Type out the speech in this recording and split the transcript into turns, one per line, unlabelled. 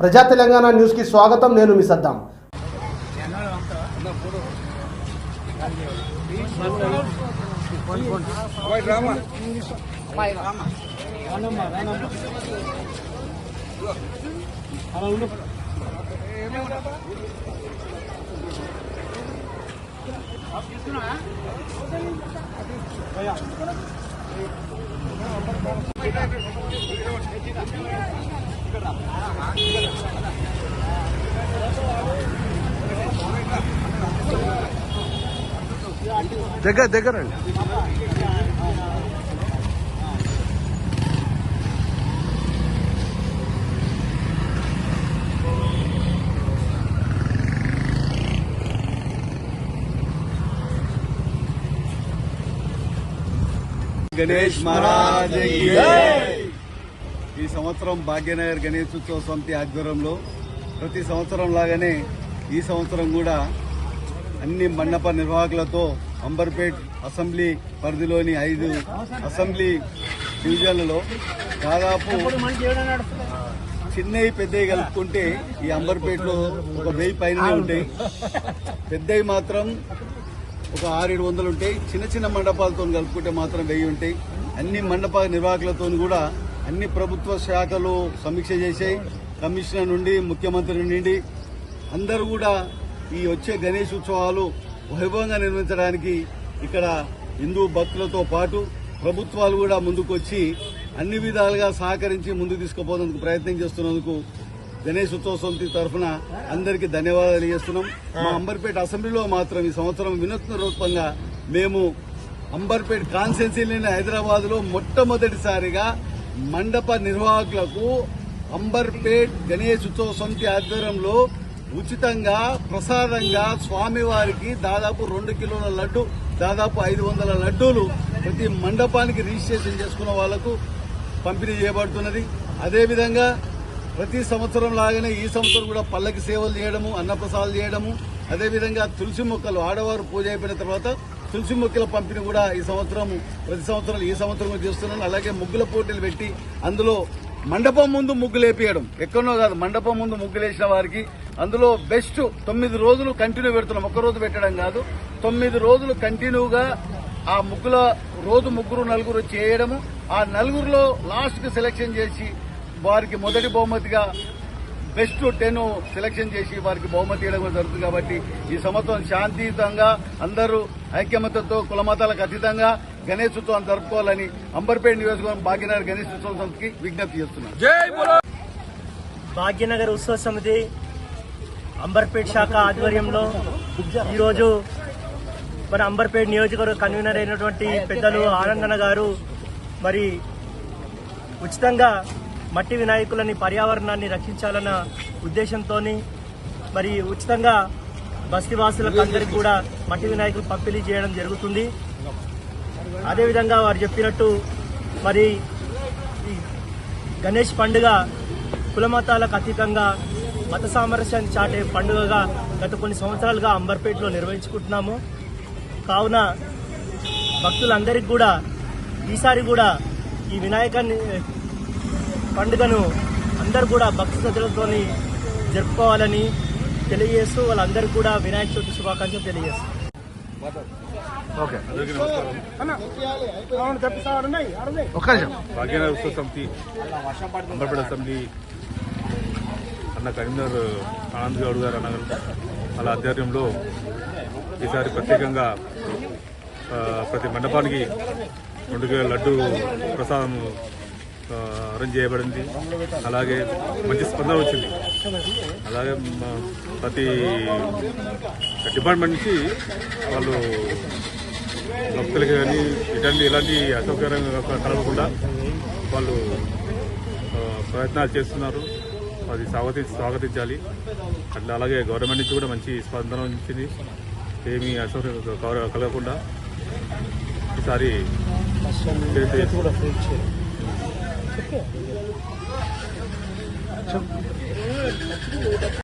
ప్రజా తెలంగాణ న్యూస్కి స్వాగతం నేను మీ సద్దాం
దగ్గర దగ్గర అండి
గణేష్ మహారాజ్ కి జై. ఈ సంవత్సరం భాగ్యనగర్ గణేష్ ఉత్సవ సమితి ఆధ్వర్యంలో ప్రతి సంవత్సరం లాగానే ఈ సంవత్సరం కూడా అన్ని మండప నిర్వాహకులతో అంబర్పేట్ అసెంబ్లీ పరిధిలోని ఐదు అసెంబ్లీ డివిజన్లలో దాదాపు చిన్నవి పెద్దవి కలుపుకుంటే ఈ అంబర్పేటలో ఒక వెయ్యి పైన ఉంటాయి. పెద్దవి మాత్రం ఒక ఆరేడు వందలు ఉంటాయి. చిన్న చిన్న మండపాలతో కలుపుకుంటే మాత్రం వెయ్యి ఉంటాయి. అన్ని మండప నిర్వాహకులతో కూడా అన్ని ప్రభుత్వ శాఖలు సమీక్ష చేశాయి. కమిషనర్ నుండి ముఖ్యమంత్రి నుండి అందరూ కూడా ఈ వచ్చే గణేష్ ఉత్సవాలు వైభవంగా నిర్వహించడానికి ఇక్కడ హిందూ భక్తులతో పాటు ప్రభుత్వాలు కూడా ముందుకొచ్చి అన్ని విధాలుగా సహకరించి ముందుకు తీసుకుపోయేందుకు ప్రయత్నం చేస్తున్నందుకు గణేష్ ఉత్సవ సమితి తరఫున అందరికీ ధన్యవాదాలు తెలియజేస్తున్నాం. మా అంబర్పేట అసెంబ్లీలో మాత్రం ఈ సంవత్సరం వినూత్న రూపంగా మేము అంబర్పేట్ కాన్స్టెన్సీలోని హైదరాబాద్లో మొట్టమొదటిసారిగా మండప నిర్వాహకులకు అంబర్పేట్ గణేష్ ఉత్సవ సమితి ఆధ్వర్యంలో ఉచితంగా ప్రసాదంగా స్వామివారికి దాదాపు రెండు కిలోల లడ్డు దాదాపు ఐదు వందల లడ్డూలు ప్రతి మండపానికి రిజిస్ట్రేషన్ చేసుకున్న వాళ్ళకు పంపిణీ చేయబడుతున్నది. అదేవిధంగా ప్రతి సంవత్సరం లాగానే ఈ సంవత్సరం కూడా పల్లకి సేవలు చేయడము అన్నప్రసాదాలు చేయడము అదేవిధంగా తులసి మొక్కలు ఆడవారు పూజ అయిపోయిన తర్వాత తులసి మొక్కల పంపిణీ కూడా ఈ సంవత్సరం ప్రతి సంవత్సరం ఈ సంవత్సరం చేస్తున్నాను. అలాగే ముగ్గుల పోటీలు పెట్టి అందులో మండపం ముందు ముగ్గులు వేపియడం. ఎక్కడో కాదు మండపం ముందు ముగ్గులు వేసిన వారికి అందులో బెస్ట్ తొమ్మిది రోజులు కంటిన్యూ పెడుతున్నాం. ఒక్క రోజు పెట్టడం కాదు తొమ్మిది రోజులు కంటిన్యూగా ఆ ముగ్గుల రోజు ముగ్గురు నలుగురు చేయడము ఆ నలుగురులో లాస్ట్కి సెలెక్షన్ చేసి వారికి మొదటి బహుమతిగా బెస్ట్ టెన్ సెలెక్షన్ చేసి వారికి బహుమతి ఇవ్వడం కూడా జరుగుతుంది కాబట్టి ఈ సంవత్సరం శాంతియుతంగా అందరూ ఐక్యమత్యతో కులమతాలకు అతీతంగా గణేష్ ఉత్సవం జరుపుకోవాలని అంబర్పేట నియోజకవర్గం భాగ్యనగర్ గణేష్ ఉత్సవం సమితికి విజ్ఞప్తి చేస్తున్నాను
భాగ్యనగర్ ఉత్సవ సమితి అంబర్పేట్ శాఖ ఆధ్వర్యంలో ఈరోజు మన అంబర్పేట్ నియోజకవర్గ కన్వీనర్ అయినటువంటి పెద్దలు ఆనందన గారు మరి ఉచితంగా మట్టి వినాయకులని పర్యావరణాన్ని రక్షించాలన్న ఉద్దేశంతో మరి ఉచితంగా బస్తీవాసులకు అందరికీ కూడా మట్టి వినాయకులు పంపిణీ చేయడం జరుగుతుంది. అదేవిధంగా వారు చెప్పినట్టు మరి ఈ గణేష్ పండుగ కులమతాలకు అతీతంగా మత సామరస్యాన్ని చాటే పండుగగా గత కొన్ని సంవత్సరాలుగా అంబర్పేటలో నిర్వహించుకుంటున్నాము. కావున భక్తులందరికీ కూడా ఈసారి కూడా ఈ వినాయకాన్ని పండుగను అందరూ కూడా భక్తి శ్రద్ధలతో జరుపుకోవాలని తెలియజేస్తూ వాళ్ళందరికీ కూడా వినాయక చవితి శుభాకాంక్షలు తెలియజేస్తారు
భాగ్యనగర్ ఉత్సవ సమితి అన్న కరీంనగర్ ఆనంద్ గౌడ్ గారు అన్న వాళ్ళ ఆధ్వర్యంలో ఈసారి ప్రత్యేకంగా ప్రతి మండపానికి రెండు లడ్డు ప్రసాదం అరేంజ్ చేయబడింది. అలాగే మంచి స్పందన వచ్చింది. అలాగే ప్రతి డిపార్ట్మెంట్ నుంచి వాళ్ళు భక్తులకి కానీ ఇటువంటి ఇలాంటి అసౌకర్యంగా కలగకుండా వాళ్ళు ప్రయత్నాలు చేస్తున్నారు. అది స్వాగతి స్వాగతించాలి. అట్లా అలాగే గవర్నమెంట్ నుంచి కూడా మంచి స్పందన వచ్చింది. ఏమీ అసౌకర్యం కల- కలగకుండా ఈసారి 그 렇.